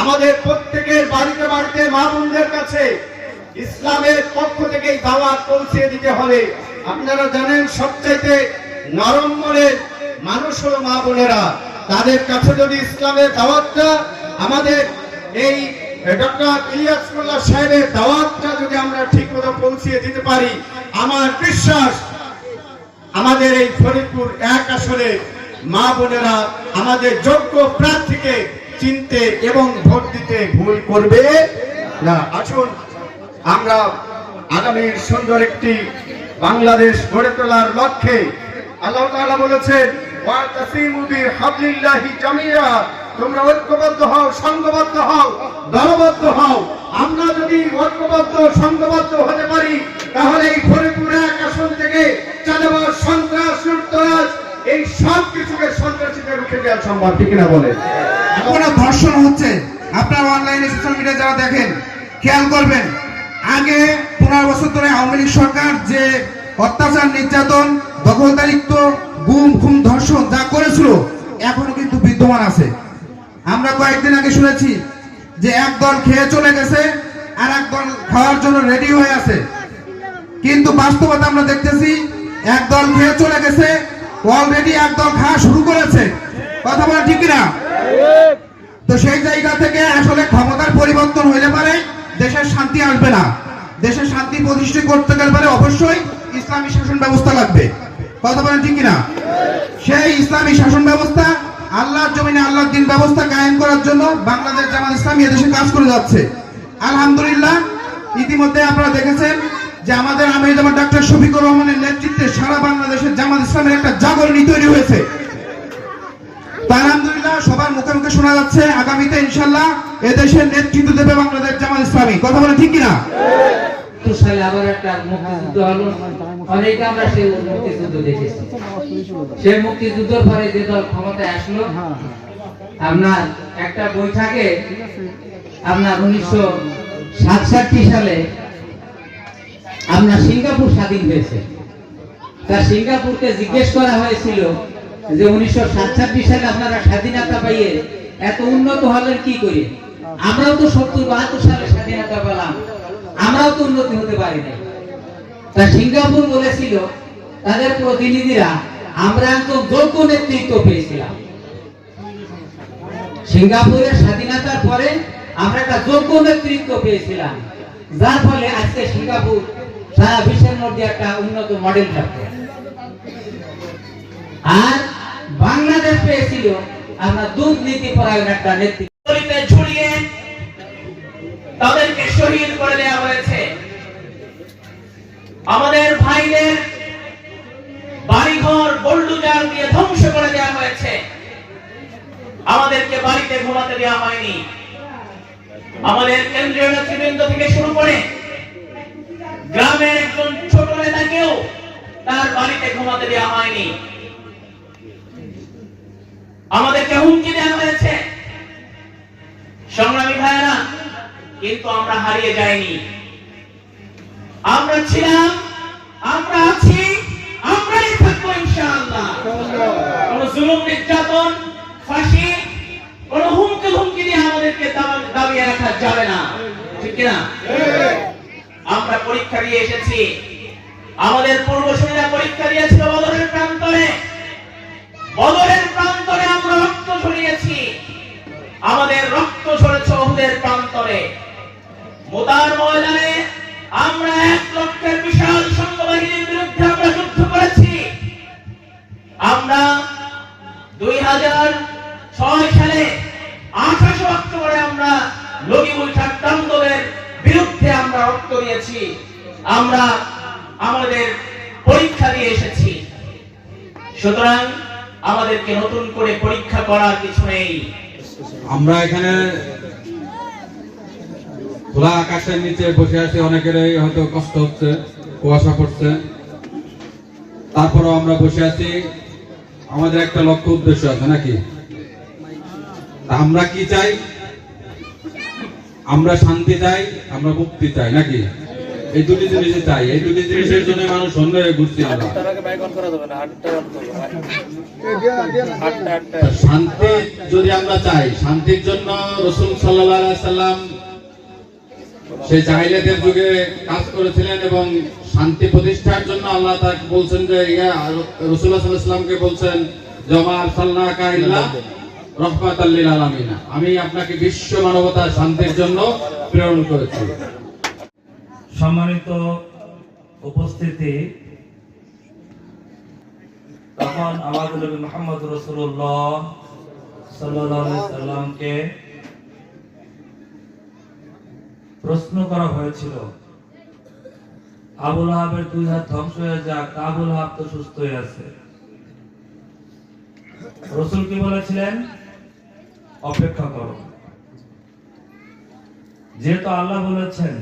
আমাদের প্রত্যেকের বাড়িতে বাড়িতে মা বোনদের কাছে ইসলামের পক্ষ থেকে দাওয়াত পৌঁছে দিতে হবে। আপনারা জানেন সবচাইতে নরম মনের মানুষ হলো মা বোনেরা। তাদের কাছে যদি ইসলামের দাওয়াতটা, আমাদের এই সাহেবের দাওয়াতটা যদি আমরা ঠিক মতো পৌঁছিয়ে দিতে পারি, আমার বিশ্বাস আমাদের এই ফরিদপুর এক আসরে মা বোনেরা আমাদের যোগ্য প্রার্থীকে চিনতে এবং ভোট দিতে ভুল করবে না। আসুন, আমরা আগামীর সুন্দর একটি বাংলাদেশ গড়ে তোলার লক্ষ্যে আল্লাহ তাআলা বলেছেন ওয়াতাসিমু বিহাবলিল্লাহি জামিয়া তোমরা ঐক্যবদ্ধ হও, সংঘবদ্ধ হও, দলবদ্ধ হও। আমরা যদি ঐক্যবদ্ধ, সংঘবদ্ধ হতে পারি, তাহলে এই ফরিদপুর এক আসন থেকে চাঁদাবাজ, সন্ত্রাস এই সব কিছুকে সন্ত্রাসীদের রুখে দেওয়া সম্ভব, ঠিক না বলে কোনো ধর্ষণ হচ্ছে আপনারা অনলাইনে সোশ্যাল মিডিয়া যারা দেখেন, খেয়াল করবেন। আগে পনেরো বছর ধরে আওয়ামী লীগ সরকার যে অত্যাচার, নির্যাতন, দখলদারিত্ব, গুম খুম ধর্ষণ যা করেছিল, এখনও কিন্তু বিদ্যমান আছে। আমরা কয়েকদিন আগে শুনেছি যে এক দল খেয়ে চলে গেছে, আর এক দল খাওয়ার জন্য রেডি হয়ে আছে। কিন্তু বাস্তবতা আমরা দেখতেছি, এক দল খেয়ে চলে গেছে অলরেডি এক দল খাওয়া শুরু করেছে। কথা বলা ঠিক না তো সেই জায়গা থেকে আসলে ক্ষমতার পরিবর্তন হইলে পারে, দেশের শান্তি আসবে না। দেশের শান্তি প্রতিষ্ঠিত করতে পারে অবশ্যই ইসলামী শাসন ব্যবস্থা লাগবে। কথা বলেন ঠিক কিনা? সেই ইসলামী শাসন ব্যবস্থা, আল্লাহর জমিনে আল্লাহর দিন ব্যবস্থা কায়েম করার জন্য বাংলাদেশ জামাত ইসলামী এদেশে কাজ করে যাচ্ছে। আলহামদুলিল্লাহ, ইতিমধ্যে আপনারা দেখেছেন যে আমাদের জামাত ডাক্তার শফিকুর রহমানের নেতৃত্বে সারা বাংলাদেশের জামাত ইসলামের একটা জাগরণী তৈরি হয়েছে। সবার মুখে মুখে শোনা যাচ্ছে, আগামীতে ইনশাল্লাহ এদেশের নেতৃত্ব দেবে বাংলাদেশ জামাত ইসলামী। কথা বলে ঠিক কিনা? আপনার আপনার সিঙ্গাপুর স্বাধীন হয়েছে। তা সিঙ্গাপুরকে জিজ্ঞেস করা হয়েছিল যে উনিশশো সাতষট্টি সালে আপনারা স্বাধীনতা পাইয়ে এত উন্নত হলেন কি করে? আমরাও তো সত্তর বাহাত্তর সালে স্বাধীনতা পেলাম। আমরাও তো উন্নতি হতে পারি নাই। তা সিঙ্গাপুর বলেছিল, তাদের প্রতিনিধিরা, আমরা একদম যোগ্য নেতৃত্ব পেয়েছিলাম। সিঙ্গাপুরের স্বাধীনতার পরে আমরা একটা যোগ্য নেতৃত্ব পেয়েছিলাম। যার ফলে আজকে সিঙ্গাপুর সারা বিশ্বের মধ্যে একটা উন্নত মডেল থাকবে। আর বাংলাদেশ পেয়েছিল, আমরা দুর্নীতি পরায়ণ একটা গলিতে ঝুলিয়ে তাদেরকে শহীদ করে দেওয়া হয়েছে। আমাদের ভাইদের বাড়িঘর, বল্ডুজার দিয়ে ধ্বংস করে দেওয়া হয়েছে। আমাদেরকে বাড়িতে ঘুমাতে দেওয়া হয়নি। আমাদের কেন্দ্রীয় নেতৃবৃন্দ থেকে শুরু করে গ্রামের একজন ছোট নেতাকেও তার বাড়িতে ঘুমাতে দেওয়া হয়নি। আমাদেরকে হুমকি দেওয়া হয়েছে। সংগ্রামী ভাইয়েরা, কিন্তু আমরা হারিয়ে যাইনি। আমরা ছিলাম, আমরা আছি, আমরাই থাকব ইনশাআল্লাহ। কোন জুলুম, নির্যাতন, ফাঁসি, কোন হুমকি ধুমকি দিয়ে আমাদেরকে দাবা- দাবিয়ে রাখা যাবে না। ঠিক না আমরা পরীক্ষা দিয়ে এসেছি। আমাদের পূর্বসূরীরা পরীক্ষা দিয়েছিল বদরের আমাদের রক্ত ঝরেছে ওহুদের প্রান্তরে। মোতার ময়দানে আমরা এক লক্ষের বিশাল সংঘবাহিনীর বিরুদ্ধে আমরা যুদ্ধ করেছি। আমরা দুই হাজার ছয় সালে আঠাশে অক্টোবরে আমরা লগিবুল ঠাট্টান্দোলের বিরুদ্ধে আমরা রক্ত দিয়েছি। আমরা আমাদের পরীক্ষা দিয়ে এসেছি। সুতরাং আমাদেরকে নতুন করে পরীক্ষা করার কিছু নেই। আমরা এখানে খোলা আকাশের নিচে বসে আছি, অনেকেরই হয়তো কষ্ট হচ্ছে, কুয়াশা পড়ছে। তারপরও আমরা বসে আছি। আমাদের একটা লক্ষ্য উদ্দেশ্য আছে, নাকি? আমরা কি চাই? আমরা শান্তি চাই, আমরা মুক্তি চাই, নাকি? এই দুটি জিনিসই চাই এই দুটি জিনিসের জন্য মানুষ সন্দেহ হয়ে ঘুরছি আমরা শান্তি যদি আমরা চাই শান্তির জন্য রসুল সাল্লাহ সাল্লাম সেই জাহিলিয়াতের যুগে কাজ করেছিলেন এবং শান্তি প্রতিষ্ঠার জন্য আল্লাহ তাকে বলছেন যে ইয়া রসুল্লাহ সাল্লামকে বলছেন জমা সাল্লাহ কাহিল্লা রহমাত আল্লিল আলামিনা। আমি আপনাকে বিশ্ব মানবতার শান্তির জন্য প্রেরণ করেছি। সম্মানিত উপস্থিতি, তখন আমাদের মোহাম্মদ রসুল্লাহ সাল্লামকে প্রশ্ন করা হয়েছিল, আবুল আহাবের দুই হাত ধ্বংস হয়ে যাক আবুল আহাব তো সুস্থ হয়ে আছে। রসুল কি বলেছিলেন? অপেক্ষা করো। যেহেতু আল্লাহ বলেছেন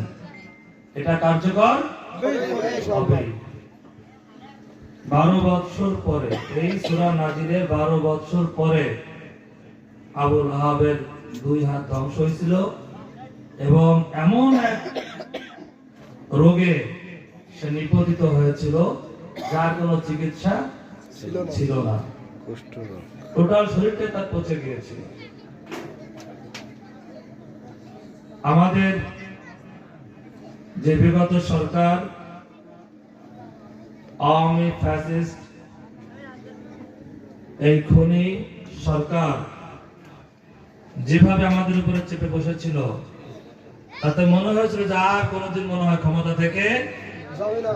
এটা কার্যকর? হবে। বারো বৎসর পরে এই সুরা নাজিরের বারো বৎসর পরে আবুল আহাবের দুই হাত ধ্বংস হয়েছিল এবং এমন এক রোগে সে নিপতিত হয়েছিল যার কোনো চিকিৎসা ছিল না। টোটাল শরীরটা তার পচে গিয়েছিল। আমাদের যে বিগত সরকার আওয়ামী ফ্যাসিস্ট, এই খনি সরকার যেভাবে আমাদের উপরে চেপে বসেছিল, তাতে মনে হয়েছিল যে আর কোনোদিন মনে হয় ক্ষমতা থেকে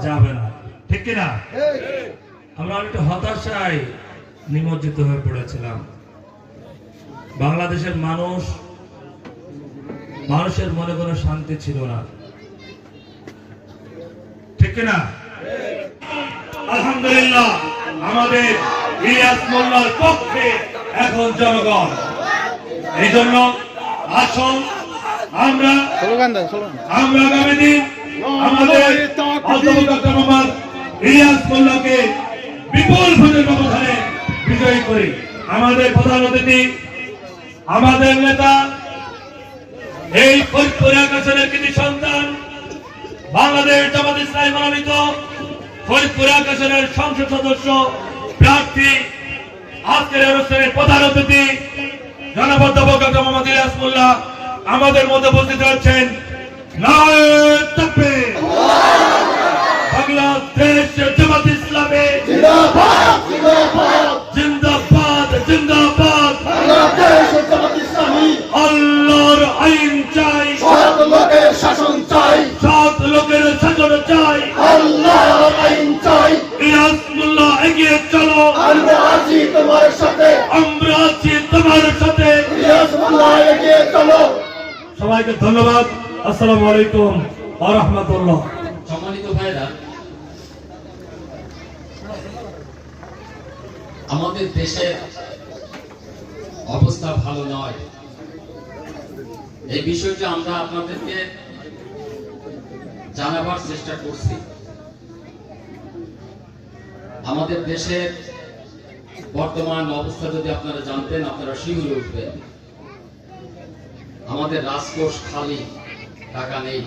যাবে না। ঠিক কিনা আমরা অনেকটা হতাশায় নিমজ্জিত হয়ে পড়েছিলাম। বাংলাদেশের মানুষ, মানুষের মনে কোনো শান্তি ছিল না। ঠিক কিনা আলহামদুলিল্লাহ আমাদের ইলিয়াস মোল্লার পক্ষে এখন জনগণ। এই জন্য আসুন আমরা আমরা আগামী দিন আমাদের মোহাম্মদ ইলিয়াস মোল্লাকে বিপুল ভোটের ব্যবধানে বিজয়ী করি। আমাদের প্রধান অতিথি আমাদের নেতা এই ফরিদপুর আকাশের কৃতি সন্তান বাংলাদেশ জামাত ইসলামী মনোনীত ফরিদপুর আকাশের সংসদ সদস্য, প্রার্থী, আজকের অনুষ্ঠানের প্রধান অতিথি জনবদ্ধ ডক্টর মোহাম্মদ ইলিয়াস মোল্লা, আমাদের মধ্যে উপস্থিত রয়েছেন। বাংলাদেশ জামাত ইসলামী সবাইকে ধন্যবাদ। আসসালামু আলাইকুম ওয়া সম্মানিত ভাইরা, আমাদের দেশের অবস্থা ভালো নয়। এই বিষয়টা আমরা আপনাদেরকে জানাবার চেষ্টা করছি। আমাদের দেশের বর্তমান অবস্থা যদি আপনারা জানতেন, আপনারা শিউরে উঠবেন। আমাদের রাজকোষ খালি টাকা নেই।